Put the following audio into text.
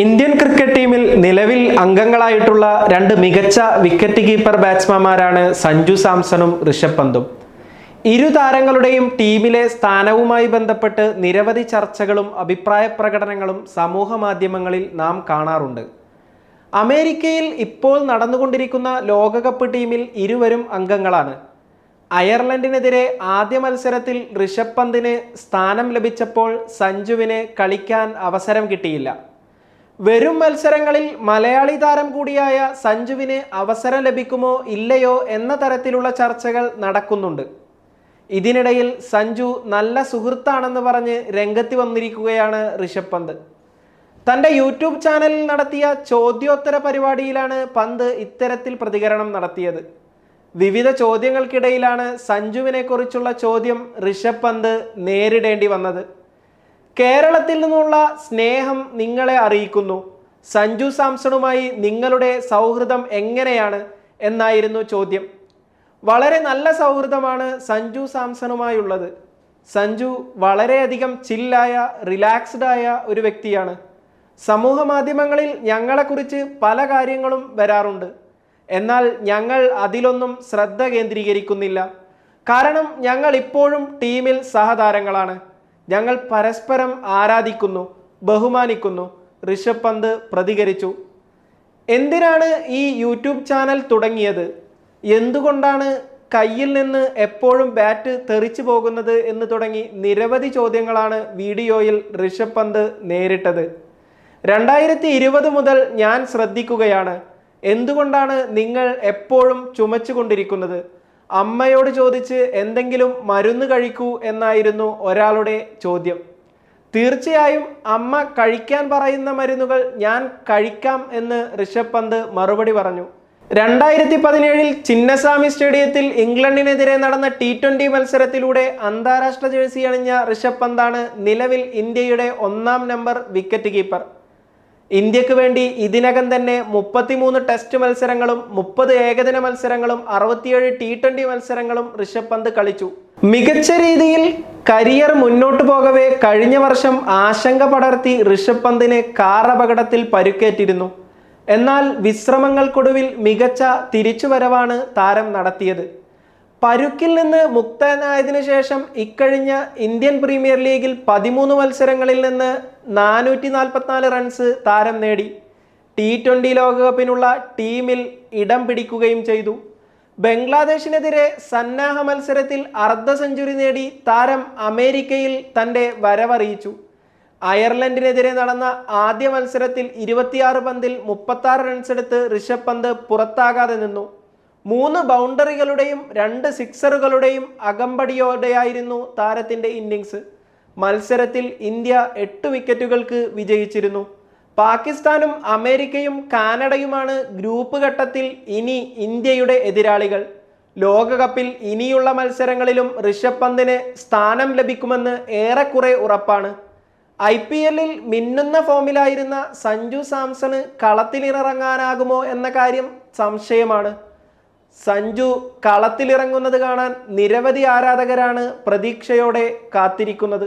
Indian cricket ടീമിൽ നിലവിൽ അംഗങ്ങളായിട്ടുള്ള രണ്ട് മികച്ച വിക്കറ്റ് കീപ്പർ ബാറ്റ്സ്മാൻമാരാണ് സഞ്ജു സാംസണും ഋഷഭ് പന്തും. ഇരു താരങ്ങളുടെയും ടീമിലെ സ്ഥാനവുമായി ബന്ധപ്പെട്ട് നിരവധി ചർച്ചകളും അഭിപ്രായ പ്രകടനങ്ങളും സമൂഹ മാധ്യമങ്ങളിൽ നാം കാണാറുണ്ട്. അമേരിക്കയിൽ ഇപ്പോൾ നടന്നുകൊണ്ടിരിക്കുന്ന ലോകകപ്പ് ടീമിൽ ഇരുവരും അംഗങ്ങളാണ്. അയർലൻഡിനെതിരെ ആദ്യ മത്സരത്തിൽ ഋഷഭ് പന്തിന് സ്ഥാനം ലഭിച്ചപ്പോൾ സഞ്ജുവിന് കളിക്കാൻ അവസരം കിട്ടിയില്ല. വരും മത്സരങ്ങളിൽ മലയാളി താരം കൂടിയായ സഞ്ജുവിന് അവസരം ലഭിക്കുമോ ഇല്ലയോ എന്ന തരത്തിലുള്ള ചർച്ചകൾ നടക്കുന്നുണ്ട്. ഇതിനിടയിൽ സഞ്ജു നല്ല സുഹൃത്താണെന്ന് പറഞ്ഞ് രംഗത്ത് വന്നിരിക്കുകയാണ് ഋഷഭ് പന്ത്. തന്റെ യൂട്യൂബ് ചാനലിൽ നടത്തിയ ചോദ്യോത്തര പരിപാടിയിലാണ് പന്ത് ഇത്തരത്തിൽ പ്രതികരണം നടത്തിയത്. വിവിധ ചോദ്യങ്ങൾക്കിടയിലാണ് സഞ്ജുവിനെക്കുറിച്ചുള്ള ചോദ്യം ഋഷഭ് പന്ത് നേരിടേണ്ടി വന്നത്. കേരളത്തിൽ നിന്നുള്ള സ്നേഹം നിങ്ങളെ അറിയിക്കുന്നു. സഞ്ജു സാംസണുമായി നിങ്ങളുടെ സൗഹൃദം എങ്ങനെയാണ്? എന്നായിരുന്നു ചോദ്യം. വളരെ നല്ല സൗഹൃദമാണ് സഞ്ജു സാംസണുമായുള്ളത്. സഞ്ജു വളരെയധികം ചില്ലായ റിലാക്സ്ഡ് ആയ ഒരു വ്യക്തിയാണ്. സമൂഹ മാധ്യമങ്ങളിൽ ഞങ്ങളെക്കുറിച്ച് പല കാര്യങ്ങളും വരാറുണ്ട്. എന്നാൽ ഞങ്ങൾ അതിലൊന്നും ശ്രദ്ധ കേന്ദ്രീകരിക്കുന്നില്ല. കാരണം ഞങ്ങൾ ഇപ്പോഴും ടീമിൽ സഹതാരങ്ങളാണ്. ഞങ്ങൾ പരസ്പരം ആരാധിക്കുന്നു ബഹുമാനിക്കുന്നു. ഋഷഭ് പന്ത് പ്രതികരിച്ചു. എന്തിനാണ് ഈ യൂട്യൂബ് ചാനൽ തുടങ്ങിയത്? എന്തുകൊണ്ടാണ് കയ്യിൽ നിന്ന് എപ്പോഴും ബാറ്റ് തെറിച്ചു പോകുന്നത് എന്ന് തുടങ്ങി നിരവധി ചോദ്യങ്ങളാണ് വീഡിയോയിൽ ഋഷഭ് പന്ത് നേരിട്ടത്. രണ്ടായിരത്തി ഇരുപത് മുതൽ ഞാൻ ശ്രദ്ധിക്കുകയാണ്. എന്തുകൊണ്ടാണ് നിങ്ങൾ എപ്പോഴും ചുമച്ചുകൊണ്ടിരിക്കുന്നത്? അമ്മയോട് ചോദിച്ച് എന്തെങ്കിലും മരുന്ന് കഴിക്കൂ എന്നായിരുന്നു ഒരാളുടെ ചോദ്യം. തീർച്ചയായും അമ്മ കഴിക്കാൻ പറയുന്ന മരുന്നുകൾ ഞാൻ കഴിക്കാം എന്ന് ഋഷഭ് പന്ത് മറുപടി പറഞ്ഞു. രണ്ടായിരത്തി പതിനേഴിൽ ചിന്നസ്വാമി സ്റ്റേഡിയത്തിൽ ഇംഗ്ലണ്ടിനെതിരെ നടന്ന ടി ട്വന്റി മത്സരത്തിലൂടെ അന്താരാഷ്ട്ര ജേഴ്സി അണിഞ്ഞ ഋഷഭ് പന്താണ് നിലവിൽ ഇന്ത്യയുടെ ഒന്നാം നമ്പർ വിക്കറ്റ് കീപ്പർ. ഇന്ത്യയ്ക്ക് വേണ്ടി ഇതിനകം തന്നെ മുപ്പത്തിമൂന്ന് ടെസ്റ്റ് മത്സരങ്ങളും മുപ്പത് ഏകദിന മത്സരങ്ങളും അറുപത്തിയേഴ് ടി ട്വന്റി മത്സരങ്ങളും ഋഷഭ് പന്ത് കളിച്ചു. മികച്ച രീതിയിൽ കരിയർ മുന്നോട്ടു പോകവേ കഴിഞ്ഞ വർഷം ആശങ്ക പടർത്തി ഋഷഭ് പന്തിനെ കാർ അപകടത്തിൽ പരുക്കേറ്റിരുന്നു. എന്നാൽ വിശ്രമങ്ങൾക്കൊടുവിൽ മികച്ച തിരിച്ചുവരവാണ് താരം നടത്തിയത്. പരുക്കിൽ നിന്ന് മുക്തനായതിനു ശേഷം ഇക്കഴിഞ്ഞ ഇന്ത്യൻ പ്രീമിയർ ലീഗിൽ പതിമൂന്ന് മത്സരങ്ങളിൽ നിന്ന് നാനൂറ്റി നാൽപ്പത്തിനാല് റൺസ് താരം നേടി. ടി ട്വന്റി ലോകകപ്പിനുള്ള ടീമിൽ ഇടം പിടിക്കുകയും ചെയ്തു. ബംഗ്ലാദേശിനെതിരെ സന്നാഹ മത്സരത്തിൽ അർദ്ധ സെഞ്ചുറി നേടി താരം അമേരിക്കയിൽ തന്റെ വരവറിയിച്ചു. അയർലൻഡിനെതിരെ നടന്ന ആദ്യ മത്സരത്തിൽ ഇരുപത്തിയാറ് പന്തിൽ മുപ്പത്തി റൺസ് എടുത്ത് ഋഷഭ് പന്ത് പുറത്താകാതെ നിന്നു. മൂന്ന് ബൗണ്ടറികളുടെയും രണ്ട് സിക്സറുകളുടെയും അകമ്പടിയോടെയായിരുന്നു താരത്തിന്റെ ഇന്നിങ്സ്. മത്സരത്തിൽ ഇന്ത്യ എട്ട് വിക്കറ്റുകൾക്ക് വിജയിച്ചിരുന്നു. പാകിസ്ഥാനും അമേരിക്കയും കാനഡയുമാണ് ഗ്രൂപ്പ് ഘട്ടത്തിൽ ഇനി ഇന്ത്യയുടെ എതിരാളികൾ. ലോകകപ്പിൽ ഇനിയുള്ള മത്സരങ്ങളിലും ഋഷഭ് പന്തിന് സ്ഥാനം ലഭിക്കുമെന്ന് ഏറെക്കുറെ ഉറപ്പാണ്. ഐ പി എല്ലിൽ മിന്നുന്ന ഫോമിലായിരുന്ന സഞ്ജു സാംസണ് കളത്തിലിറങ്ങാനാകുമോ എന്ന കാര്യം സംശയമാണ്. സഞ്ജു കളത്തിലിറങ്ങുന്നത് കാണാൻ നിരവധി ആരാധകരാണ് പ്രതീക്ഷയോടെ കാത്തിരിക്കുന്നത്.